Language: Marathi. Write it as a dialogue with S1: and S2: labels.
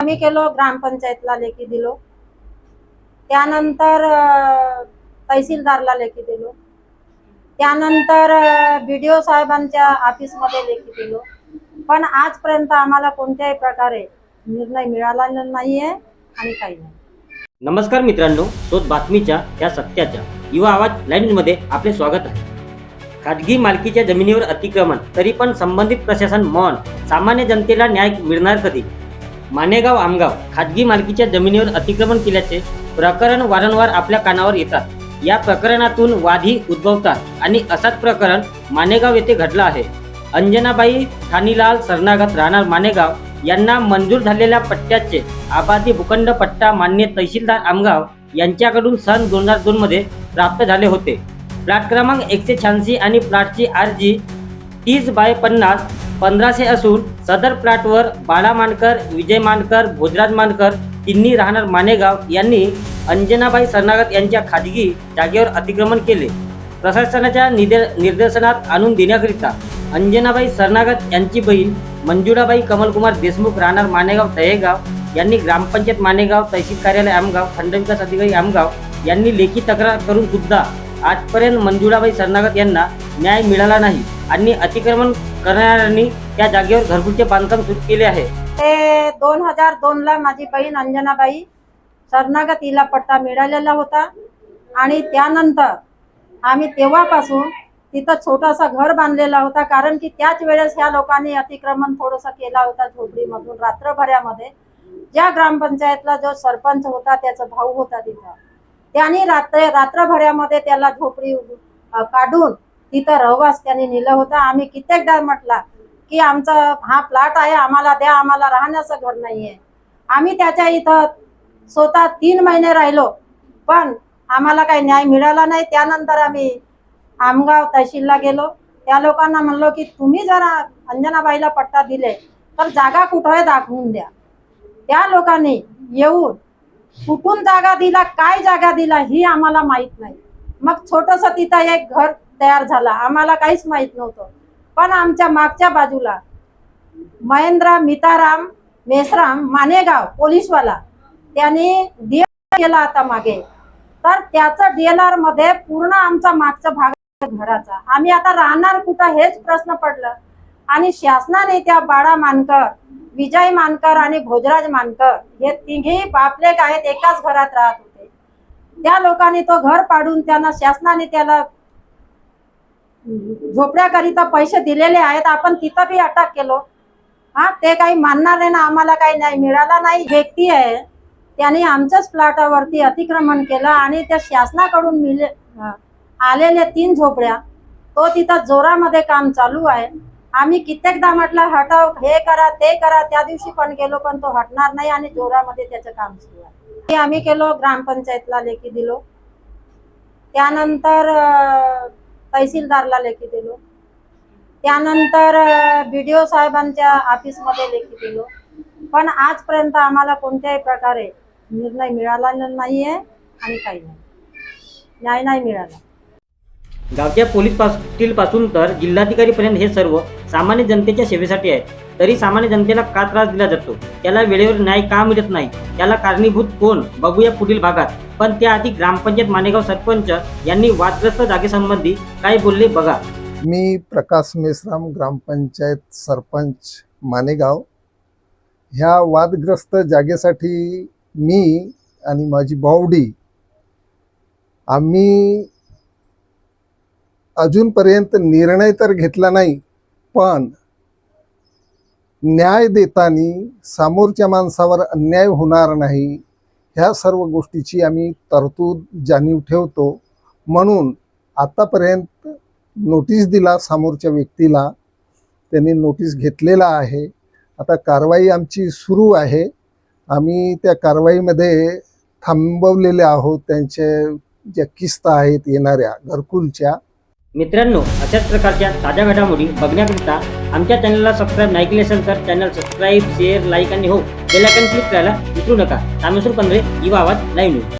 S1: आम्ही केलो ग्रामपंचायतला लेखी दिलो. त्यानंतर तहसीलदारला लेखी दिलो. त्यानंतर बी डी ओ साहेबांच्या ऑफिसमध्ये लेखी दिलो. पण आजपर्यंत आम्हाला कोणत्याही प्रकारे निर्णय मिळाला नाहीये आणि काही नाही.
S2: नमस्कार मित्रांनो शोध बातमीच्या या सत्याच्या युवा आवाज लाईन मध्ये आपले स्वागत आहे. खाजगी मालकीच्या जमिनीवर अतिक्रमण तरी पण संबंधित प्रशासन मौन सामान्य जनतेला न्याय मिळणार कधी? मानेगाव आमगाव खाजगी मालकीच्या जमिनीवर अतिक्रमण केल्याचे प्रकरण वारंवार आपल्या कानावर येतात. या प्रकरणातून वादी उद्भवतात आणि असाच प्रकरण मानेगाव येथे घडलं आहे. अंजनाबाई ठाणीलाल सरनागत राहणार मानेगाव यांना मंजूर झालेल्या पट्ट्याचे आबादी भूखंड पट्टा मान्य तहसीलदार आमगाव यांच्याकडून सन दोन हजार दोन मध्ये प्राप्त झाले होते. प्लॅट क्रमांक एकशे शहाऐंशी आणि प्लॉटची आरजी तीस बाय पन्नास पंधराशे असून सदर प्लॉटवर बाळा मानकर विजय मानकर भोजराज मानकर तिन्ही राहणार मानेगाव यांनी अंजनाबाई सरनागत यांच्या खाजगी जागेवर अतिक्रमण केले. प्रशासनाच्या निदे निर्देशनात आणून देण्याकरिता अंजनाबाई सरनागत यांची बहीण मंजुळाबाई कमलकुमार देशमुख राहणार मानेगाव तळेगाव यांनी ग्रामपंचायत मानेगाव तहसील कार्यालय आमगाव खंडविकास अधिकारी आमगाव यांनी लेखी तक्रार करून सुद्धा आजपर्यंत मंजुळाबाई सरनागत यांना न्याय मिळाला नाही. आणि अतिक्रमण करणाऱ्यांनी त्या जागेवर घरगुतीचे बांधकाम सुरू केले आहे.
S1: ते दोन हजार दोन ला माझी बहीण अंजनाबाई सरनागत हिला पट्टा मिळालेला होता. आणि त्यानंतर आम्ही तेव्हापासून तिथं छोटासा घर बांधलेला होता. कारण की त्याच वेळेस ह्या लोकांनी अतिक्रमण थोडंसं केला होता झोपडीमधून रात्रभऱ्यामध्ये ज्या ग्रामपंचायतला जो सरपंच होता त्याचा भाऊ होता तिथं. त्यांनी रात्र रात्रभरामध्ये त्याला झोपडी काढून तिथं रहवास त्यांनी नेलं होतं. आम्ही कित्येकदा म्हटला की आमचा हा प्लॉट आहे आम्हाला द्या आम्हाला राहण्याचं घर नाहीये. आम्ही त्याच्या इथं स्वतः तीन महिने राहिलो पण आम्हाला काही न्याय मिळाला नाही. त्यानंतर आम्ही आमगाव तहसीलला गेलो. त्या लोकांना म्हणलो की तुम्ही जर अंजनाबाईला पट्टा दिले तर जागा कुठं आहे दाखवून द्या. त्या लोकांनी येऊन कुठून जागा दिला काय जागा दिला ही आम्हाला माहीत नाही. मग छोटस तिथं एक घर तयार झाला आम्हाला काहीच माहीत नव्हतं. पण आमच्या मागच्या बाजूला महेंद्र मिताराम मेसराम मानेगाव पोलीसवाला त्यांनी डीएल केला आता मागे. तर त्याचं डीएलआरमध्ये पूर्ण आमचा मागचा भाग घराचा. आम्ही आता राहणार कुठं हेच प्रश्न पडलं. आणि शासनाने त्या बाळा मानकर विजय मानकर आणि भोजराज मानकर हे तिघेही बापलेक आहेत एकाच घरात राहत होते. त्या लोकांनी तो घर पाडून त्यांना शासनाने त्याला झोपड्याकरिता पैसे दिलेले आहेत. आपण तिथं बी अटक केलो. हा ते काही मानणार नाही ना आम्हाला काही नाही मिळाला नाही व्यक्ती आहे. त्याने आमच्याच प्लॉटावरती अतिक्रमण केलं आणि त्या शासनाकडून मिले आलेल्या तीन झोपड्या तो तिथं जोरामध्ये काम चालू आहे. आम्ही कित्येकदा म्हटलं हटव हे करा ते करा. त्या दिवशी पण गेलो पण तो हटणार नाही आणि जोरामध्ये त्याचं काम सुरू आहे. ते आम्ही केलो ग्रामपंचायतला लेखी दिलो. त्यानंतर तहसीलदारला लेखी दिलो. त्यानंतर बी डी ओ साहेबांच्या ऑफिसमध्ये लेखी दिलो. पण आजपर्यंत आम्हाला कोणत्याही प्रकारे निर्णय मिळाला नाही आहे आणि काही नाही. न्याय नाही मिळाला.
S2: गावच्या पोलीस पाटील पासून तर जिल्हाधिकारीपर्यंत हे सर्व सामान्य जनतेच्या सेवेसाठी आहे. तरी सामान्य जनतेला का त्रास दिला जातो? त्याला वेळेवर न्याय का मिळत नाही? त्याला कारणीभूत कोण? बघूया पुढील भागात. पण त्याआधी ग्रामपंचायत मानेगाव सरपंच यांनी वादग्रस्त जागेसंबंधी काय बोलले बघा.
S3: मी प्रकाश मेश्राम ग्रामपंचायत सरपंच मानेगाव. ह्या वादग्रस्त जागेसाठी मी आणि माझी बावडी आम्ही अजूनपर्यंत निर्णय तर घेतला नाही पण न्याय देताना समोरच्या माणसावर अन्याय होणार नाही ह्या सर्व गोष्टीची आम्ही तरतूद जाणीव ठेवतो. म्हणून आतापर्यंत नोटीस दिला समोरच्या व्यक्तीला त्यांनी नोटीस घेतलेला आहे. आता कारवाई आमची सुरू आहे. आम्ही त्या कारवाईमध्ये थांबवलेले आहोत. त्यांचे ज्या किस्त आहेत येणाऱ्या घरकुलच्या
S2: मित्रांनो अशाच प्रकारच्या ताज्या घडामोडी बघण्याकरिता आमच्या चॅनलला सबस्क्राईब नाही केले असेल तर चॅनल सबस्क्राईब शेअर लाईक आणि हो बेलायकन क्लिक करायला विसरू नका. रामेश्वर पंधरे युवा आवाज लाईव्ह न्यूज.